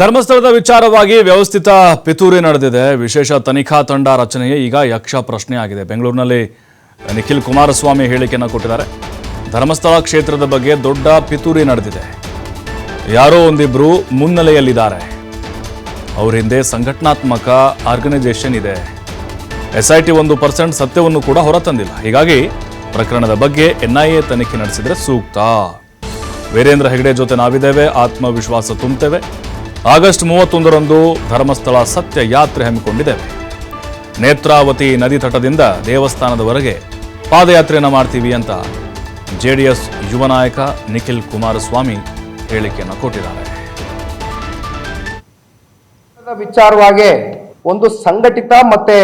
ಧರ್ಮಸ್ಥಳದ ವಿಚಾರವಾಗಿ ವ್ಯವಸ್ಥಿತ ಪಿತೂರಿ ನಡೆದಿದೆ. ವಿಶೇಷ ತನಿಖಾ ತಂಡ ರಚನೆಯೇ ಈಗ ಯಕ್ಷ ಪ್ರಶ್ನೆ ಆಗಿದೆ. ಬೆಂಗಳೂರಿನಲ್ಲಿ ನಿಖಿಲ್ ಕುಮಾರಸ್ವಾಮಿ ಹೇಳಿಕೆಯನ್ನು ಕೊಟ್ಟಿದ್ದಾರೆ. ಧರ್ಮಸ್ಥಳ ಕ್ಷೇತ್ರದ ಬಗ್ಗೆ ದೊಡ್ಡ ಪಿತೂರಿ ನಡೆದಿದೆ. ಯಾರೋ ಒಂದಿಬ್ರು ಮುನ್ನೆಲೆಯಲ್ಲಿದ್ದಾರೆ. ಅವ್ರ ಹಿಂದೆ ಸಂಘಟನಾತ್ಮಕ ಆರ್ಗನೈಸೇಷನ್ ಇದೆ. ಎಸ್ ಐ ಟಿ ಒಂದು ಪರ್ಸೆಂಟ್ ಸತ್ಯವನ್ನು ಕೂಡ ಹೊರತಂದಿಲ್ಲ. ಹೀಗಾಗಿ ಪ್ರಕರಣದ ಬಗ್ಗೆ ಎನ್ಐಎ ತನಿಖೆ ನಡೆಸಿದರೆ ಸೂಕ್ತ. ವೀರೇಂದ್ರ ಹೆಗಡೆ ಜೊತೆ ನಾವಿದ್ದೇವೆ. ಆತ್ಮವಿಶ್ವಾಸ ತುಂಬುತ್ತೇವೆ ಆಗಸ್ಟ್ ಮೂವತ್ತೊಂದರಂದು ಧರ್ಮಸ್ಥಳ ಸತ್ಯ ಯಾತ್ರೆ ಹಮ್ಮಿಕೊಂಡಿದೆ. ನೇತ್ರಾವತಿ ನದಿ ತಟದಿಂದ ದೇವಸ್ಥಾನದವರೆಗೆ ಪಾದಯಾತ್ರೆಯನ್ನು ಮಾಡ್ತೀವಿ ಅಂತ ಜೆಡಿಎಸ್ ಯುವ ನಾಯಕ ನಿಖಿಲ್ ಕುಮಾರಸ್ವಾಮಿ ಹೇಳಿಕೆಯನ್ನು ಕೊಟ್ಟಿದ್ದಾರೆ. ವಿಚಾರವಾಗಿ ಒಂದು ಸಂಘಟಿತ ಮತ್ತೆ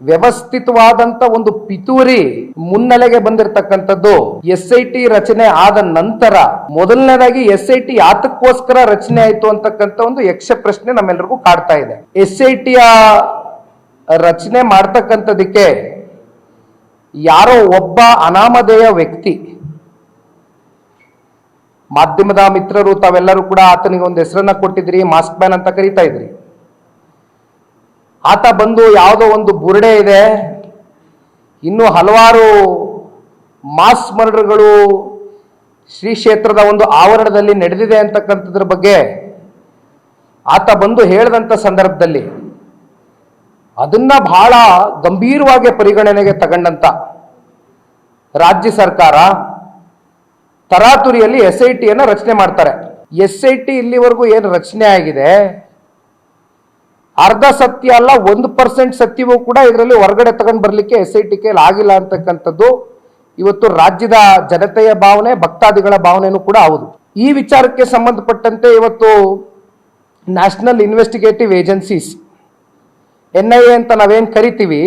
ವ್ಯವಸ್ಥಿತವಾದಂತ ಒಂದು ಪಿತೂರಿ ಮುನ್ನೆಲೆಗೆ ಬಂದಿರತಕ್ಕಂಥದ್ದು ಎಸ್ ಐ ಟಿ ರಚನೆ ಆದ ನಂತರ ಮೊದಲನೇದಾಗಿ ಎಸ್ ಐ ಟಿ ಯಾತಕ್ಕೋಸ್ಕರ ರಚನೆ ಆಯ್ತು ಅಂತಕ್ಕಂಥ ಒಂದು ಯಕ್ಷ ಪ್ರಶ್ನೆ ನಮ್ಮೆಲ್ಲರಿಗೂ ಕಾಡ್ತಾ ಇದೆ. ಎಸ್ ಐ ಟಿಯ ರಚನೆ ಮಾಡ್ತಕ್ಕಂಥದಕ್ಕೆ ಯಾರೋ ಒಬ್ಬ ಅನಾಮಧೇಯ ವ್ಯಕ್ತಿ, ಮಾಧ್ಯಮದ ಮಿತ್ರರು ತಾವೆಲ್ಲರೂ ಕೂಡ ಆತನಿಗೆ ಒಂದು ಹೆಸರನ್ನ ಕೊಟ್ಟಿದ್ರಿ ಮಾಸ್ಕ್ ಮ್ಯಾನ್ ಅಂತ ಕರೀತಾ ಇದ್ರಿ. ಆತ ಬಂದು ಯಾವುದೋ ಒಂದು ಬುರುಡೆ ಇದೆ. ಇನ್ನು ಹಲವಾರು ಮಾಸ್ ಮರ್ಡರ್ಗಳು ಶ್ರೀ ಕ್ಷೇತ್ರದ ಒಂದು ಆವರಣದಲ್ಲಿ ನಡೆದಿದೆ ಅಂತಕ್ಕಂಥದ್ರ ಬಗ್ಗೆ ಆತ ಬಂದು ಹೇಳಿದಂಥ ಸಂದರ್ಭದಲ್ಲಿ ಅದನ್ನ ಬಹಳ ಗಂಭೀರವಾಗಿ ಪರಿಗಣನೆಗೆ ತಗೊಂಡಂತ ರಾಜ್ಯ ಸರ್ಕಾರ ತರಾತುರಿಯಲ್ಲಿ ಎಸ್ ಐ ಟಿಯನ್ನು ರಚನೆ ಮಾಡ್ತಾರೆ. ಎಸ್ ಐ ಟಿ ಇಲ್ಲಿವರೆಗೂ ಏನು ರಚನೆ ಆಗಿದೆ? ಅರ್ಧ ಸತ್ಯ ಅಲ್ಲ, ಒಂದು ಪರ್ಸೆಂಟ್ ಸತ್ಯವೂ ಕೂಡ ಇದರಲ್ಲಿ ಹೊರಗಡೆ ತಗೊಂಡು ಬರಲಿಕ್ಕೆ ಎಸ್ ಐ ಟಿ ಕೆ ಆಗಿಲ್ಲ ಅಂತಕ್ಕಂಥದ್ದು ಇವತ್ತು ರಾಜ್ಯದ ಜನತೆಯ ಭಾವನೆ, ಭಕ್ತಾದಿಗಳ ಭಾವನೆನೂ ಕೂಡ ಹೌದು. ಈ ವಿಚಾರಕ್ಕೆ ಸಂಬಂಧಪಟ್ಟಂತೆ ಇವತ್ತು national investigative agencies N I A ಅಂತ ನಾವೇನು ಕರಿತೀವಿ